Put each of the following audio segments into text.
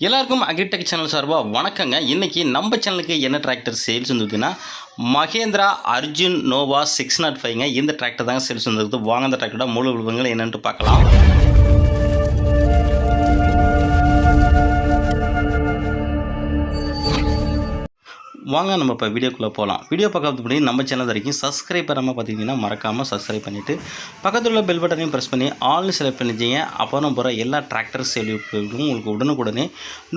எல்லாருக்கும் agritech channel சார்பாக வணக்கங்க. இன்றைக்கி நம்ம சேனலுக்கு என்ன tractor sales வந்துருக்குன்னா Mahindra Arjun Novo six naught ஃபைவ்ங்க இந்த டிராக்டர் தாங்க சேல்ஸ் வந்துருக்குது. வாங்க அந்த டிராக்டரோட முழு விவரங்கள் என்னென்னு பார்க்கலாம். வாங்க நம்ம இப்போ வீடியோக்குள்ளே போகலாம் வீடியோ பார்க்கறதுக்கு முன்னாடி நம்ம சேனல் வரைக்கும் சப்ஸ்கிரைப் பண்ணாமல் பார்த்தீங்கன்னா மறக்காமல் சப்ஸ்கிரைப் பண்ணிவிட்டு பக்கத்தில் உள்ள பெல் பட்டனையும் ப்ரெஸ் பண்ணி ஆல்னு செலக்ட் பண்ணிச்சிங்க அப்புறம் போகிற எல்லா டிராக்டர் சேல்ஸும் உங்களுக்கு உடனுக்குடனே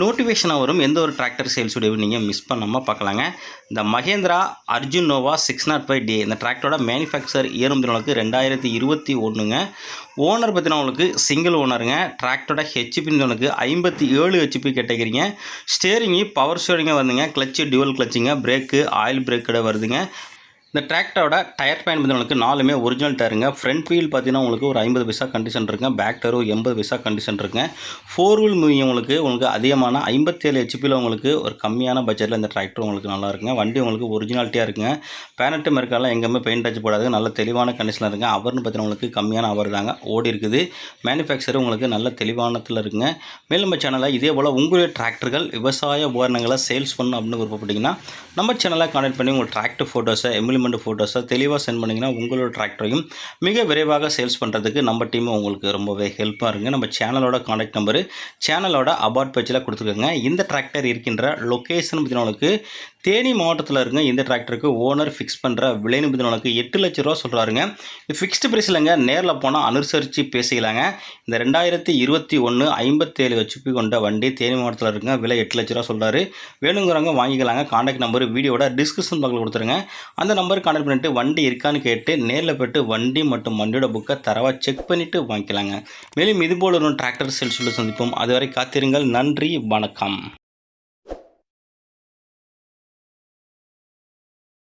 நோட்டிஃபிகேஷனாக வரும். எந்த ஒரு டிராக்டர் சேல்ஸ் நீங்கள் மிஸ் பண்ணாமல் பார்க்கலாங்க. இந்த Mahindra Arjun Novo six naught five D இந்த டிராக்டரோட மேனுஃபேக்சர் இயரும் ரெண்டாயிரத்தி இருபத்தி ஒன்றுங்க ஓனர் பற்றின உங்களுக்கு சிங்கிள் ஓனருங்க டிராக்டரோட ஹெச்பின்னு உங்களுக்கு ஐம்பத்தி ஏழு ஹெச்பி கேட்டகிறீங்க ஸ்டேரிங்கு பவர் ஸ்டேரிங்காக வந்துங்க. கிளச்சு டியூவல் கிளச்சுங்க பிரேக்கு ஆயில் பிரேக்கோட வருதுங்க. இந்த டிராக்டரோட டயர் பயன் வந்து உங்களுக்கு நாலுமே ஒரிஜினல் டயருங்க. ஃப்ரண்ட் வீல் பார்த்தீங்கன்னா உங்களுக்கு ஒரு ஐம்பது பைசா கண்டிஷன் இருக்குங்க. பேக் டயரும் எண்பது பைசா கண்டிஷன் இருக்குங்க. ஃபோர் வீல் உங்களுக்கு உங்களுக்கு அதிகமான ஐம்பத்தேழு ஹெச்பியில் உங்களுக்கு ஒரு கம்மியான பட்ஜெட்டில் இந்த டிராக்டர் உங்களுக்கு நல்லா இருக்குங்க. வண்டி உங்களுக்கு ஒரிஜினாலிட்டியாக இருக்குங்க. பேனட்டு மெருக்காலாம் எங்கேயுமே பெயிண்ட் அடிச்சு போடாது நல்ல தெளிவான கண்டிஷனில் இருக்குங்க. அவர்னு பார்த்தீங்கன்னா உங்களுக்கு கம்மியான அவர் தாங்க. ஓடி இருக்குது. மேனுஃபேக்சர் உங்களுக்கு நல்ல தெளிவானத்தில் இருக்குங்க. மேலும் நம்ம சேனலில் இதே போல் உங்களுடைய டிராக்டர்கள் விவசாய உபகரணங்களை சேல்ஸ் பண்ணணும் அப்படின்னு விருப்பப்பட்டீங்கன்னா நம்ம சேனலை கான்டாக்ட் பண்ணி உங்கள் டிராக்டர் ஃபோட்டோஸை எம்ப்ளிமெண்ட் ஃபோட்டோஸை தெளிவாக சென்ட் பண்ணிங்கன்னா உங்களோட டிராக்டரையும் மிக விரைவாக சேல்ஸ் பண்ணுறதுக்கு நம்ம டீமும் உங்களுக்கு ரொம்பவே ஹெல்ப்பாக இருங்க நம்ம சேனலோட கான்டாக்ட் நம்பரு சேனலோட அபார்ட் பேஜில் கொடுத்துக்கோங்க இந்த டிராக்டர் இருக்கின்ற லொக்கேஷன் பற்றின உங்களுக்கு தேனி மாவட்டத்தில் இருங்க இந்த டிராக்டருக்கு ஓனர் ஃபிக்ஸ் பண்ணுற விலை பற்றின எட்டு லட்ச ரூபா சொல்கிறாருங்க இது ஃபிக்ஸ்டு ப்ரைஸ் இல்லைங்க. நேரில் போனால் அனுசரித்து பேசிக்கலாங்க. இந்த ரெண்டாயிரத்தி இருபத்தி ஒன்று ஐம்பத்தேழு ஹெச்பி கொண்ட வண்டி தேனி மாவட்டத்தில் இருக்குங்க. விலை எட்டு லட்ச ரூபா சொல்கிறாரு வேணுங்கிறவங்க வாங்கிக்கலாங்க. காண்டாக்ட் நம்பர் வீடியோட டிஸ்கிரிப்ஷன் பக்கத்தில் கொடுத்துருங்க. அந்த நம்பர் காண்டாக்ட் பண்ணிட்டு வண்டி இருக்கான்னு கேட்டு நேரில் போய்ட்டு வண்டி மற்றும் வண்டியோட புக்கை தரவாக செக் பண்ணிவிட்டு வாங்கிக்கலாங்க. மேலும் இதுபோல் ஒரு டிராக்டர் சேல்ஸில் சந்திப்போம். அதுவரை காத்திருங்கள். நன்றி. வணக்கம்.